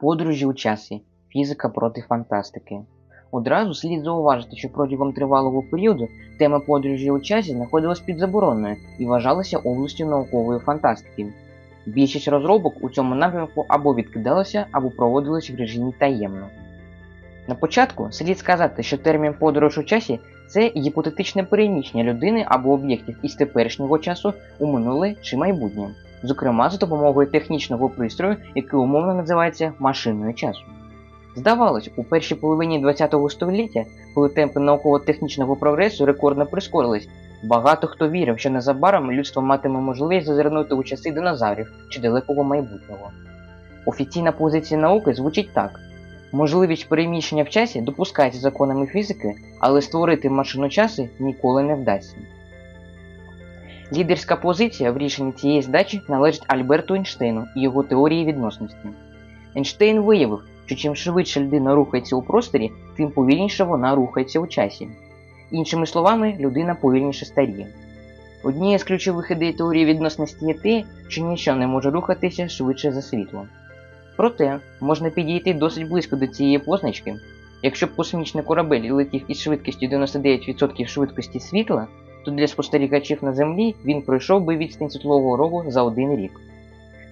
Подорожі у часі. Фізика проти фантастики. Одразу слід зауважити, що протягом тривалого періоду тема подорожі у часі знаходилась під забороною і вважалася областю наукової фантастики. Більшість розробок у цьому напрямку або відкидалася, або проводились в режимі таємно. На початку слід сказати, що термін подорож у часі це гіпотетичне переміщення людини або об'єктів із теперішнього часу у минуле чи майбутнє, зокрема за допомогою технічного пристрою, який умовно називається машиною часу. Здавалось, у першій половині ХХ століття, коли темпи науково-технічного прогресу рекордно прискорились, багато хто вірив, що незабаром людство матиме можливість зазирнути у часи динозаврів чи далекого майбутнього. Офіційна позиція науки звучить так: можливість переміщення в часі допускається законами фізики, але створити машину часу ніколи не вдасться. Лідерська позиція в рішенні цієї задачі належить Альберту Ейнштейну і його теорії відносності. Ейнштейн виявив, що чим швидше людина рухається у просторі, тим повільніше вона рухається у часі. Іншими словами, людина повільніше старіє. Однією з ключових ідей теорії відносності є те, що нічого не може рухатися швидше за світло. Проте можна підійти досить близько до цієї позначки. Якщо б космічний корабель летів із швидкістю 99% швидкості світла, то для спостерігачів на Землі він пройшов би відстань світлового року за один рік.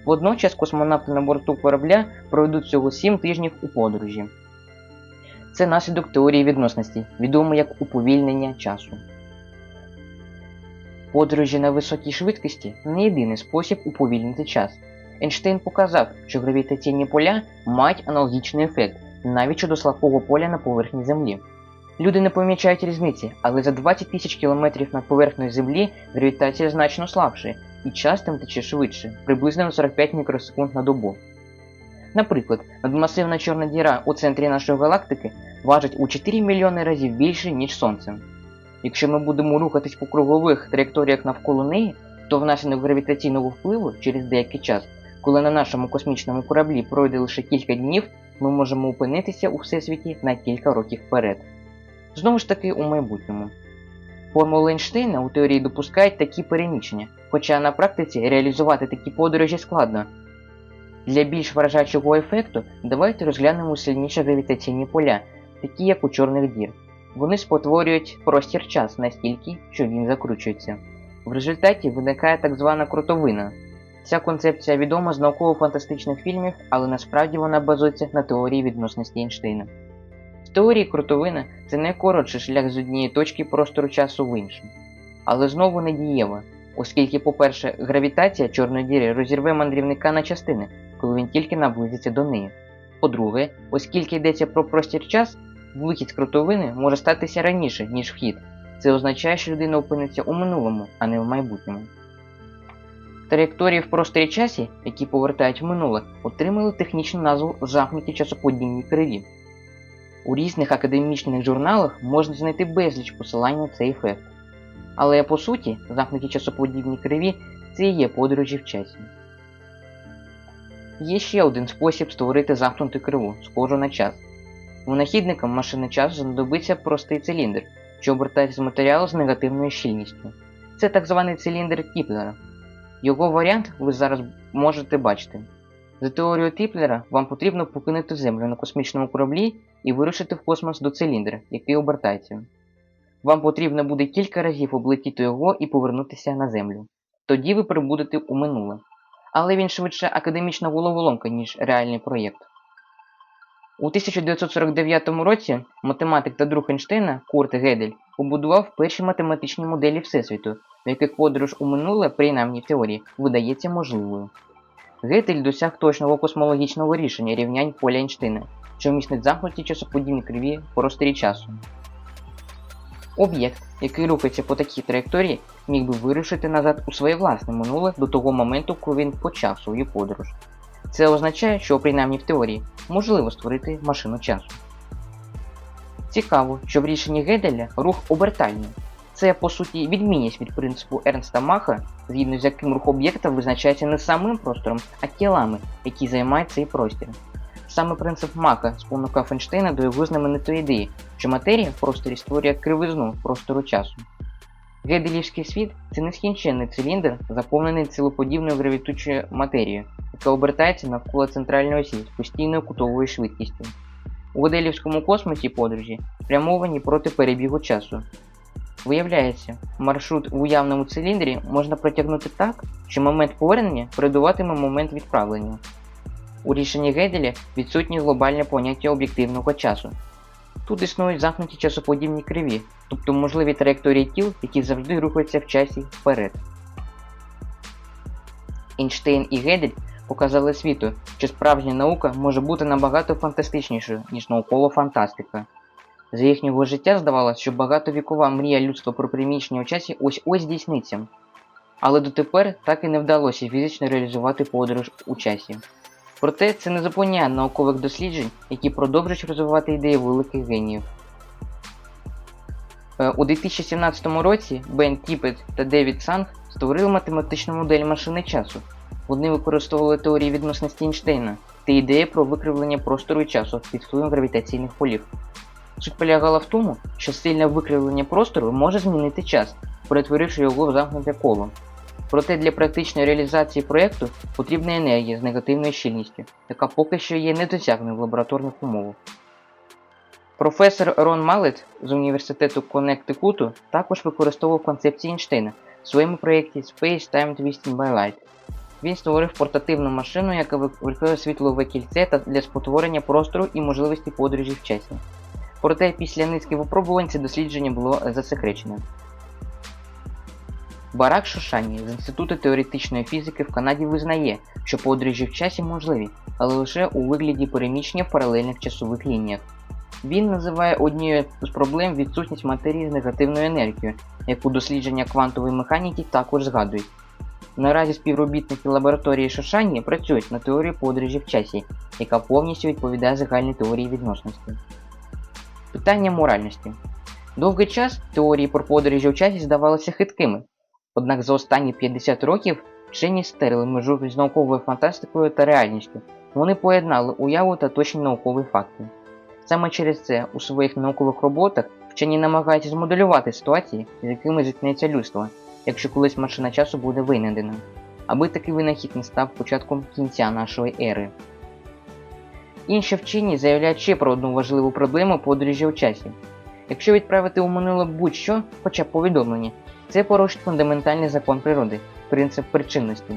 Водночас космонавти на борту корабля проведуть всього 7 тижнів у подорожі. Це наслідок теорії відносності, відомий як уповільнення часу. Подорожі на високій швидкості не єдиний спосіб уповільнити час. Ейнштейн показав, що гравітаційні поля мають аналогічний ефект навіть щодо слабкого поля на поверхні Землі. Люди не помічають різниці, але за 20 тисяч кілометрів над поверхнею Землі гравітація значно слабша, і час там тече швидше, приблизно на 45 мікросекунд на добу. Наприклад, надмасивна чорна діра у центрі нашої галактики важить у 4 мільйони разів більше, ніж Сонце. Якщо ми будемо рухатись по кругових траєкторіях навколо неї, то внаслідок гравітаційного впливу через деякий час, коли на нашому космічному кораблі пройде лише кілька днів, ми можемо опинитися у всесвіті на кілька років вперед. Знову ж таки у майбутньому. Формули Ейнштейна у теорії допускають такі переміщення, хоча на практиці реалізувати такі подорожі складно. Для більш вражаючого ефекту давайте розглянемо сильніші гравітаційні поля, такі як у чорних дір. Вони спотворюють простір час настільки, що він закручується. В результаті виникає так звана крутовина. Ця концепція відома з науково-фантастичних фільмів, але насправді вона базується на теорії відносності Ейнштейна. В теорії крутовина це не коротший шлях з однієї точки простору часу в іншу, але знову не дієва, оскільки, по-перше, гравітація чорної діри розірве мандрівника на частини, коли він тільки наблизиться до неї. По-друге, оскільки йдеться про простір час, вихід з крутовини може статися раніше, ніж вхід. Це означає, що людина опиниться у минулому, а не в майбутньому. Траєкторії в просторі часі, які повертають в минуле, отримали технічну назву замкнуті часоподібні криві. У різних академічних журналах можна знайти безліч посилань на цей ефект. Але по суті, замкнуті часоподібні криві це і є подорожі в часі. Є ще один спосіб створити замкнуту криву, схожу на час. Винахідникам машини часу знадобиться простий циліндр, що обертається з матеріалу з негативною щільністю. Це так званий циліндр Тіплера. Його варіант ви зараз можете бачити. За теорією Тіплера вам потрібно покинути Землю на космічному кораблі і вирушити в космос до циліндра, який обертається. Вам потрібно буде кілька разів облетіти його і повернутися на Землю. Тоді ви прибудете у минуле. Але він швидше академічна головоломка, ніж реальний проєкт. У 1949 році математик та друг Ейнштейна Курт Гедель побудував перші математичні моделі Всесвіту, в яких подорож у минуле, принаймні в теорії, видається можливою. Гетель досяг точного космологічного рішення рівнянь поля Ейнштейна, що містить замкнуті часоподібні криві в просторі часу. Об'єкт, який рухається по такій траєкторії, міг би вирушити назад у своє власне минуле до того моменту, коли він почав свою подорож. Це означає, що принаймні в теорії можливо створити машину часу. Цікаво, що в рішенні Геделя рух обертальний. Це, по суті, відмінність від принципу Ернста Маха, згідно з яким рух об'єкта визначається не самим простором, а тілами, які займають цей простір. Саме принцип Мака спонукав Ейнштейна до його знаменитої ідеї, що матерія в просторі створює кривизну простору часу. Геделівський світ це нескінченний циліндр, заповнений цілоподібною гравітучою матерією, яка обертається навколо центральної осі з постійною кутовою швидкістю. У Годелівському космосі подорожі спрямовані проти перебігу часу. Виявляється, маршрут в уявному циліндрі можна протягнути так, що момент повернення передуватиме момент відправлення. У рішенні Геделя відсутнє глобальне поняття об'єктивного часу. Тут існують замкнуті часоподібні криві, тобто можливі траєкторії тіл, які завжди рухаються в часі вперед. Ейнштейн і Гедель показали світу, що справжня наука може бути набагато фантастичнішою, ніж наукова фантастика. За їхнього життя здавалося, що багатовікова мрія людства про приміщення у часі ось ось здійсниться. Але дотепер так і не вдалося фізично реалізувати подорож у часі. Проте це не зупиняє наукових досліджень, які продовжують розвивати ідеї великих геніїв. Е, У 2017 році Бен Тіпет та Девід Санг створили математичну модель машини часу. Вони використовували теорії відносності Ейнштейна та ідеї про викривлення простору і часу під впливом гравітаційних полів. Суть полягала в тому, що сильне викривлення простору може змінити час, перетворивши його в замкнуте коло. Проте для практичної реалізації проєкту потрібна енергія з негативною щільністю, яка поки що є недосягною в лабораторних умовах. Професор Рон Малет з університету Коннектикуту також використовував концепції Ейнштейна в своєму проєкті Space Time Twisting by Light. Він створив портативну машину, яка викликає світлове кільце та для спотворення простору і можливості подорожі в часі. Проте після низки випробувань це дослідження було засекречене. Барак Шошані з Інституту теоретичної фізики в Канаді визнає, що подорожі в часі можливі, але лише у вигляді переміщення в паралельних часових лініях. Він називає однією з проблем відсутність матерії з негативною енергією, яку дослідження квантової механіки також згадують. Наразі співробітники лабораторії Шошані працюють на теорії подорожі в часі, яка повністю відповідає загальній теорії відносності. Питання моральності. Довгий час теорії про подорожі в часі здавалися хиткими, однак за останні 50 років вчені стерли межу між науковою фантастикою та реальністю. Вони поєднали уяву та точні наукові факти. Саме через це у своїх наукових роботах вчені намагаються змоделювати ситуації, з якими зіткнеться людство, якщо колись машина часу буде винайдена, аби такий винахід не став початком кінця нашої ери. Інші вчені заявляють ще про одну важливу проблему подорожі у часі. Якщо відправити у минуле будь-що, хоча б повідомлення, це порушить фундаментальний закон природи принцип причинності.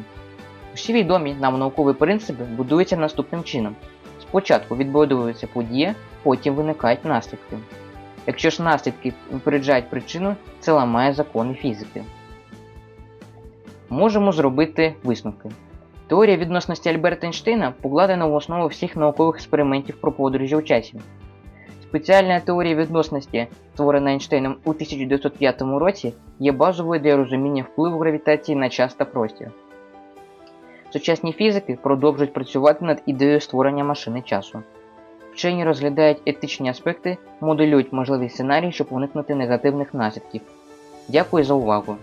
Усі відомі нам наукові принципи будуються наступним чином. Спочатку відбудовується подія, потім виникають наслідки. Якщо ж наслідки випереджають причину, це ламає закони фізики. Можемо зробити висновки. Теорія відносності Альберта Ейнштейна покладена в основу всіх наукових експериментів про подорожі у часі. Спеціальна теорія відносності, створена Ейнштейном у 1905 році, є базовою для розуміння впливу гравітації на час та простір. Сучасні фізики продовжують працювати над ідеєю створення машини часу. Вчені розглядають етичні аспекти, моделюють можливі сценарії, щоб уникнути негативних наслідків. Дякую за увагу!